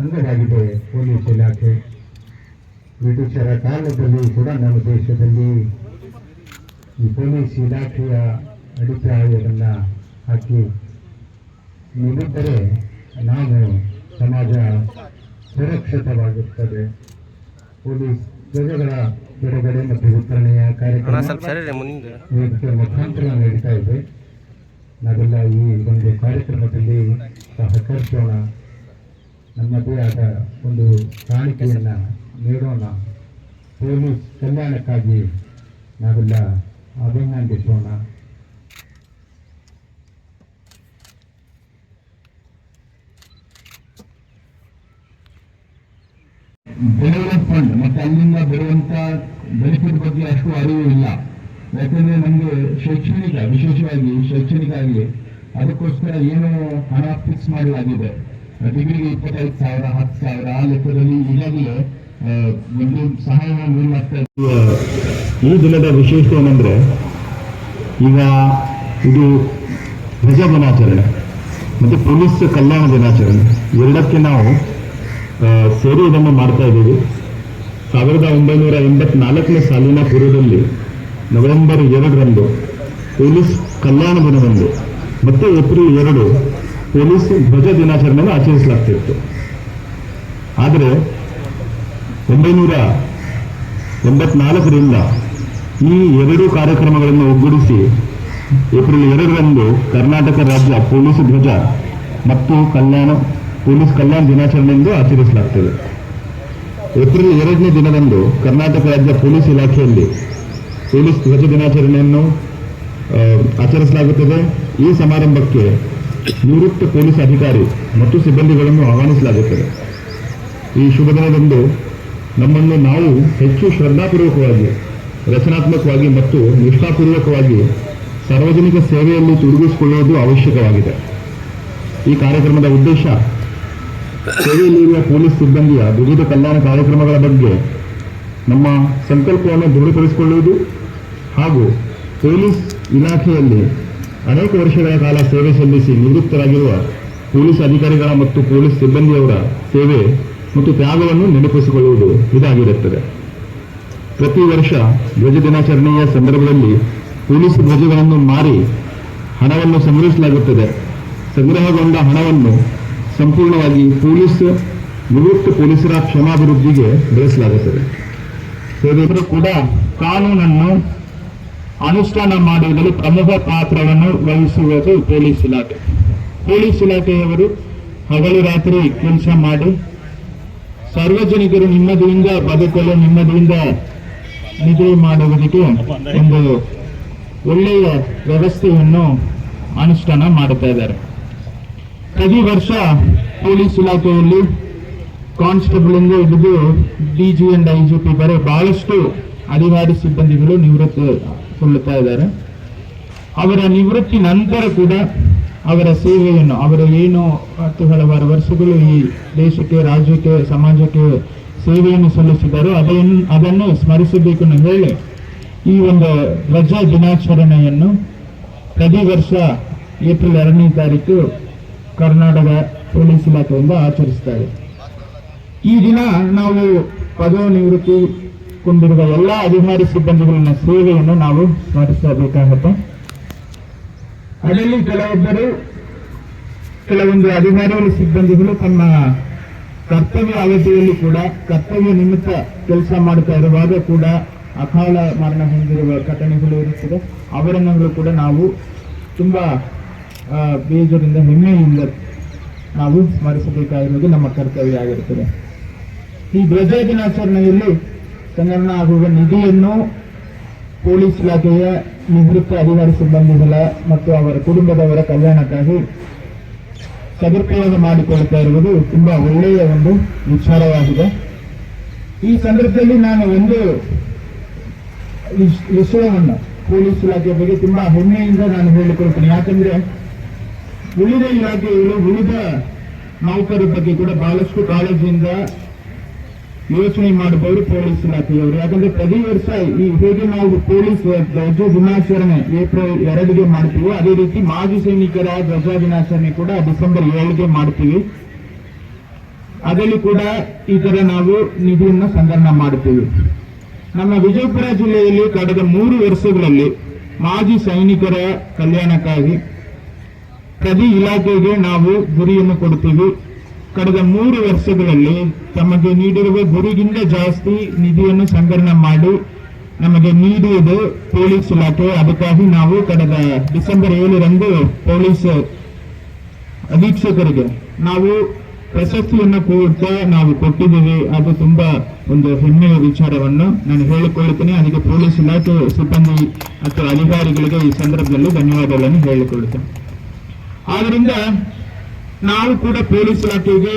ಅಂಗವಾಗಿದೆ ಪೊಲೀಸ್ ಇಲಾಖೆ. ಬ್ರಿಟಿಷರ ಕಾಲದಲ್ಲಿ ಕೂಡ ನಮ್ಮ ದೇಶದಲ್ಲಿ ಈ ಪೊಲೀಸ್ ಇಲಾಖೆಯ ಅಡಿಪಾಯವನ್ನು ಹಾಕಿ. ನೀಡಿದ್ದರೆ ನಾವು ಸಮಾಜ ಸುರಕ್ಷಿತವಾಗಿರ್ತದೆ. ಪೊಲೀಸ್ ಧ್ವಜಗಳ ಬಿಡುಗಡೆ ಮತ್ತು ವಿತರಣೆಯ ಕಾರ್ಯಕ್ರಮ ಮುಖಾಂತರ ನಡೀತಾ ಇದೆ ನಾವೆಲ್ಲ ಈ ಒಂದು ಕಾರ್ಯಕ್ರಮದಲ್ಲಿ ಸಹಕರಿಸೋಣ. ನಮ್ಮದೇ ಆದ ಒಂದು ಕಾಣಿಕೆಯನ್ನ ನೀಡೋಣ. ಪೊಲೀಸ್ ಕಲ್ಯಾಣಕ್ಕಾಗಿ ನಾವೆಲ್ಲ ಅಭಿನಂದಿಸೋಣ ಡೆವಲಪ್ ಫಂಡ್ ಮತ್ತೆ ಅಲ್ಲಿಂದ ಬರುವಂತ ಬೆನಿಫಿಟ್ ಬಗ್ಗೆ ಅಷ್ಟು ಅರಿವು ಇಲ್ಲ. ಯಾಕಂದ್ರೆ ನಮ್ಗೆ ಶೈಕ್ಷಣಿಕ, ವಿಶೇಷವಾಗಿ ಶೈಕ್ಷಣಿಕ ಆಗಲಿ, ಅದಕ್ಕೋಸ್ಕರ ಏನು ಹಣ ಫಿಕ್ಸ್ ಮಾಡಲಾಗಿದೆ ಡಿಗ್ರಿಗೆ ಇಪ್ಪತ್ತೈದು ಸಾವಿರ, ಹತ್ತು ಸಾವಿರ ಆ ಲೆಕ್ಕದಲ್ಲಿ ಈಗಾಗಲೇ ಒಂದು ನೀಡಲಾಗ್ತಾ ಇದೆ. ಈ ದಿನದ ವಿಶೇಷ ಏನಂದ್ರೆ, ಈಗ ಇದು ಧ್ವಜ ದಿನಾಚರಣೆ ಮತ್ತೆ ಪೊಲೀಸ್ ಕಲ್ಯಾಣ ದಿನಾಚರಣೆ ಎರಡಕ್ಕೆ ನಾವು ಸೇರಿ ಇದನ್ನು ಮಾಡ್ತಾ ಇದ್ದೀವಿ ಸಾವಿರದ ಒಂಬೈನೂರ ಎಂಬತ್ನಾಲ್ಕನೇ ಸಾಲಿನ ಪೂರ್ವದಲ್ಲಿ ನವೆಂಬರ್ ಎರಡರಂದು ಪೊಲೀಸ್ ಕಲ್ಯಾಣ ದಿನದಂದು, ಮತ್ತೆ ಏಪ್ರಿಲ್ ಎರಡು ಪೊಲೀಸ್ ಧ್ವಜ ದಿನಾಚರಣೆಯನ್ನು ಆಚರಿಸಲಾಗ್ತಿತ್ತು. ಆದರೆ ಒಂಬೈನೂರ ಎಂಬತ್ನಾಲ್ಕರಿಂದ ಈ ಎರಡು ಕಾರ್ಯಕ್ರಮಗಳನ್ನು ಒಗ್ಗೂಡಿಸಿ ಏಪ್ರಿಲ್ ಎರಡರಂದು ಕರ್ನಾಟಕ ರಾಜ್ಯ ಪೊಲೀಸ್ ಧ್ವಜ ಮತ್ತು ಕಲ್ಯಾಣ, ಪೊಲೀಸ್ ಕಲ್ಯಾಣ ದಿನಾಚರಣೆ ಎಂದು ಆಚರಿಸಲಾಗ್ತದೆ. ಏಪ್ರಿಲ್ ಎರಡನೇ ದಿನದಂದು ಕರ್ನಾಟಕ ರಾಜ್ಯ ಪೊಲೀಸ್ ಇಲಾಖೆಯಲ್ಲಿ ಪೊಲೀಸ್ ಧ್ವಜ ದಿನಾಚರಣೆಯನ್ನು ಆಚರಿಸಲಾಗುತ್ತದೆ. ಈ ಸಮಾರಂಭಕ್ಕೆ ನಿವೃತ್ತ ಪೊಲೀಸ್ ಅಧಿಕಾರಿ ಮತ್ತು ಸಿಬ್ಬಂದಿಗಳನ್ನು ಆಹ್ವಾನಿಸಲಾಗುತ್ತದೆ. ಈ ಶುಭ ದಿನದಂದು ನಮ್ಮನ್ನು ನಾವು ಹೆಚ್ಚು ಶ್ರದ್ಧಾಪೂರ್ವಕವಾಗಿ, ರಚನಾತ್ಮಕವಾಗಿ ಮತ್ತು ನಿಷ್ಠಾಪೂರ್ವಕವಾಗಿ ಸಾರ್ವಜನಿಕ ಸೇವೆಯಲ್ಲಿ ತೊಡಗಿಸಿಕೊಳ್ಳುವುದು ಅವಶ್ಯಕವಾಗಿದೆ. ಈ ಕಾರ್ಯಕ್ರಮದ ಉದ್ದೇಶ ಸೇವೆಯಲ್ಲಿರುವ ಪೊಲೀಸ್ ಸಿಬ್ಬಂದಿಯ ವಿವಿಧ ಕಲ್ಯಾಣ ಕಾರ್ಯಕ್ರಮಗಳ ಬಗ್ಗೆ ನಮ್ಮ ಸಂಕಲ್ಪವನ್ನು ದೃಢಪಡಿಸಿಕೊಳ್ಳುವುದು ಹಾಗೂ ಪೊಲೀಸ್ ಇಲಾಖೆಯಲ್ಲಿ ಅನೇಕ ವರ್ಷಗಳ ಕಾಲ ಸೇವೆ ಸಲ್ಲಿಸಿ ನಿವೃತ್ತರಾಗಿರುವ ಪೊಲೀಸ್ ಅಧಿಕಾರಿಗಳ ಮತ್ತು ಪೊಲೀಸ್ ಸಿಬ್ಬಂದಿಯವರ ಸೇವೆ ಮತ್ತು ತ್ಯಾಗವನ್ನು ನೆನಪಿಸಿಕೊಳ್ಳುವುದು ಇದಾಗಿರುತ್ತದೆ. ಪ್ರತಿ ವರ್ಷ ಧ್ವಜ ದಿನಾಚರಣೆಯ ಸಂದರ್ಭದಲ್ಲಿ ಪೊಲೀಸ್ ಧ್ವಜಗಳನ್ನು ಮಾರಿ ಹಣವನ್ನು ಸಂಗ್ರಹಿಸಲಾಗುತ್ತದೆ. ಸಂಗ್ರಹಗೊಂಡ ಹಣವನ್ನು ಸಂಪೂರ್ಣವಾಗಿ ಪೊಲೀಸ್, ನಿವೃತ್ತ ಪೊಲೀಸರ ಕ್ಷಮಾಭಿವೃದ್ಧಿಗೆ ಬಳಸಲಾಗುತ್ತದೆ. ಕೂಡ ಕಾನೂನನ್ನು ಅನುಷ್ಠಾನ ಮಾಡುವುದರಲ್ಲಿ ಪ್ರಮುಖ ಪಾತ್ರವನ್ನು ವಹಿಸುವುದು ಪೊಲೀಸ್ ಇಲಾಖೆ. ಪೊಲೀಸ್ ಇಲಾಖೆಯವರು ಹಗಲು ರಾತ್ರಿ ಕೆಲಸ ಮಾಡಿ ಸಾರ್ವಜನಿಕರು ನಿಮ್ಮದಿಯಿಂದ ಬದುಕಲು ನಿಮ್ಮದಿಯಿಂದ ನಿದ್ರೆ ಮಾಡುವುದಕ್ಕೆ ಒಂದು ಒಳ್ಳೆಯ ವ್ಯವಸ್ಥೆಯನ್ನು ಅನುಷ್ಠಾನ ಮಾಡುತ್ತಾ ಇದ್ದಾರೆ. ಪ್ರತಿ ವರ್ಷ ಪೊಲೀಸ್ ಇಲಾಖೆಯಲ್ಲಿ ಕಾನ್ಸ್ಟೇಬಲ್ ಇಂದ ಹಿಡಿದು D G and I G P ಬರೆ ಬಹಳಷ್ಟು ಅಧಿಕಾರಿ ಸಿಬ್ಬಂದಿಗಳು ನಿವೃತ್ತಿಗೊಳ್ಳುತ್ತಾ ಇದ್ದಾರೆ. ಅವರ ನಿವೃತ್ತಿ ನಂತರ ಕೂಡ ಅವರ ಸೇವೆಯನ್ನು, ಅವರ ಏನು ಹತ್ತು ಹಲವಾರು ವರ್ಷಗಳು ಈ ದೇಶಕ್ಕೆ, ರಾಜ್ಯಕ್ಕೆ, ಸಮಾಜಕ್ಕೆ ಸೇವೆಯನ್ನು ಸಲ್ಲಿಸಿದ್ದಾರೋ. ಅದನ್ನು ಅದನ್ನು ಸ್ಮರಿಸಬೇಕು ಹೇಳಿ ಈ ಒಂದು ರಜಾ ದಿನಾಚರಣೆಯನ್ನು ಪ್ರತಿ ವರ್ಷ ಏಪ್ರಿಲ್ ಎರಡನೇ ತಾರೀಕು ಕರ್ನಾಟಕ ಪೊಲೀಸ್ ಇಲಾಖೆಯಿಂದ ಆಚರಿಸ್ತಾರೆ. ಈ ದಿನ ನಾವು ಪದವಿ ನಿವೃತ್ತಿಗೊಂಡಿರುವ ಎಲ್ಲ ಅಧಿಕಾರಿ ಸಿಬ್ಬಂದಿಗಳ ಸೇವೆಯನ್ನು ನಾವು ಸ್ಮರಿಸಬೇಕಾಗುತ್ತೆ ಅದರಲ್ಲಿ ಕೆಲವೊಬ್ಬರು, ಕೆಲವೊಂದು ಅಧಿಕಾರಿಗಳು ಸಿಬ್ಬಂದಿಗಳು ತಮ್ಮ ಕರ್ತವ್ಯ ಅವಧಿಯಲ್ಲಿ ಕೂಡ, ಕರ್ತವ್ಯ ನಿಮಿತ್ತ ಕೆಲಸ ಮಾಡ್ತಾ ಇರುವಾಗ ಕೂಡ ಅಕಾಲ ಮರಣ ಹೊಂದಿರುವ ಘಟನೆಗಳು ಇರುತ್ತದೆ. ಅವರನ್ನು ಕೂಡ ನಾವು ತುಂಬಾ ಬೇಜಾರಿಂದ ಹೆಮ್ಮೆಯಿಂದ ನಾವು ಸ್ಮರಿಸಬೇಕಾಗಿರುವುದು ನಮ್ಮ ಕರ್ತವ್ಯ ಆಗಿರುತ್ತದೆ. ಈ ಧ್ವಜ ದಿನಾಚರಣೆಯಲ್ಲಿ ಸಂಗ್ರಹಣ ಆಗುವ ನಿಧಿಯನ್ನು ಪೊಲೀಸ್ ಇಲಾಖೆಯ ನಿವೃತ್ತ ಅಧಿಕಾರಿ ಸಿಬ್ಬಂದಿಗಳ ಮತ್ತು ಅವರ ಕುಟುಂಬದವರ ಕಲ್ಯಾಣಕ್ಕಾಗಿ ಸದುಪಯೋಗ ಮಾಡಿಕೊಳ್ಳುತ್ತಾ ಇರುವುದು ತುಂಬಾ ಒಳ್ಳೆಯ ಒಂದು ವಿಚಾರವಾಗಿದೆ. ಈ ಸಂದರ್ಭದಲ್ಲಿ ನಾನು ಒಂದು ವಿಷ್- ವಿಷಯವನ್ನು ಪೊಲೀಸ್ ಇಲಾಖೆಯ ಬಗ್ಗೆ ತುಂಬಾ ಹೆಮ್ಮೆಯಿಂದ ನಾನು ಹೇಳಿಕೊಳ್ತೇನೆ. ಯಾಕಂದ್ರೆ ಉಳಿದ ಇಲಾಖೆಗಳು, ಉಳಿದ ನೌಕರರ ಬಗ್ಗೆ ಕೂಡ ಬಹಳಷ್ಟು ಕಾಳಜಿಯಿಂದ ಯೋಚನೆ ಮಾಡಬಹುದು ಪೊಲೀಸ್ ಇಲಾಖೆಯವರು ಯಾಕಂದ್ರೆ ಪ್ರತಿ ವರ್ಷ ಈ ಹೇಗೆ ನಾವು ಪೊಲೀಸ್ ಧ್ವಜ ದಿನಾಚರಣೆ ಏಪ್ರಿಲ್ ಎರಡಿಗೆ ಮಾಡ್ತೀವಿ, ಅದೇ ರೀತಿ ಮಾಜಿ ಸೈನಿಕರ ಧ್ವಜ ದಿನಾಚರಣೆ ಕೂಡ ಡಿಸೆಂಬರ್ ಏಳಿಗೆ ಮಾಡ್ತೀವಿ. ಅದರಲ್ಲಿ ಕೂಡ ಈ ತರ ನಾವು ನಿಧಿಯನ್ನ ಸಂಗ್ರಹಣ ಮಾಡುತ್ತೇವೆ ನಮ್ಮ ವಿಜಯಪುರ ಜಿಲ್ಲೆಯಲ್ಲಿ ಕಳೆದ ಮೂರು ವರ್ಷಗಳಲ್ಲಿ ಮಾಜಿ ಸೈನಿಕರ ಕಲ್ಯಾಣಕ್ಕಾಗಿ ಪ್ರತಿ ಇಲಾಖೆಗೆ ನಾವು ಗುರಿಯನ್ನು ಕೊಡ್ತೀವಿ. ಕಳೆದ ಮೂರು ವರ್ಷಗಳಲ್ಲಿ ತಮಗೆ ನೀಡಿರುವ ಗುರಿಗಿಂತ ಜಾಸ್ತಿ ನಿಧಿಯನ್ನು ಸಂಗ್ರಹಣೆ ಮಾಡಿ ನಮಗೆ ನೀಡುವುದು ಪೊಲೀಸ್ ಇಲಾಖೆ. ಅದಕ್ಕಾಗಿ ನಾವು ಕಳೆದ ಡಿಸೆಂಬರ್ ಏಳರಂದು ಪೊಲೀಸ್ ಅಧೀಕ್ಷಕರಿಗೆ ನಾವು ಪ್ರಶಸ್ತಿಯನ್ನು ಕೂಡ ನಾವು ಕೊಟ್ಟಿದ್ದೀವಿ. ಅದು ತುಂಬಾ ಒಂದು ಹೆಮ್ಮೆಯ ವಿಚಾರವನ್ನು ನಾನು ಹೇಳಿಕೊಳ್ಳುತ್ತೇನೆ ಅದಕ್ಕೆ ಪೊಲೀಸ್ ಇಲಾಖೆ ಸಿಬ್ಬಂದಿ ಮತ್ತು ಅಧಿಕಾರಿಗಳಿಗೆ ಈ ಸಂದರ್ಭದಲ್ಲಿ ಧನ್ಯವಾದಗಳನ್ನು ಹೇಳಿಕೊಳ್ಳುತ್ತೇನೆ ಆದ್ರಿಂದ ನಾವು ಕೂಡ ಪೊಲೀಸ್ ಇಲಾಖೆಗೆ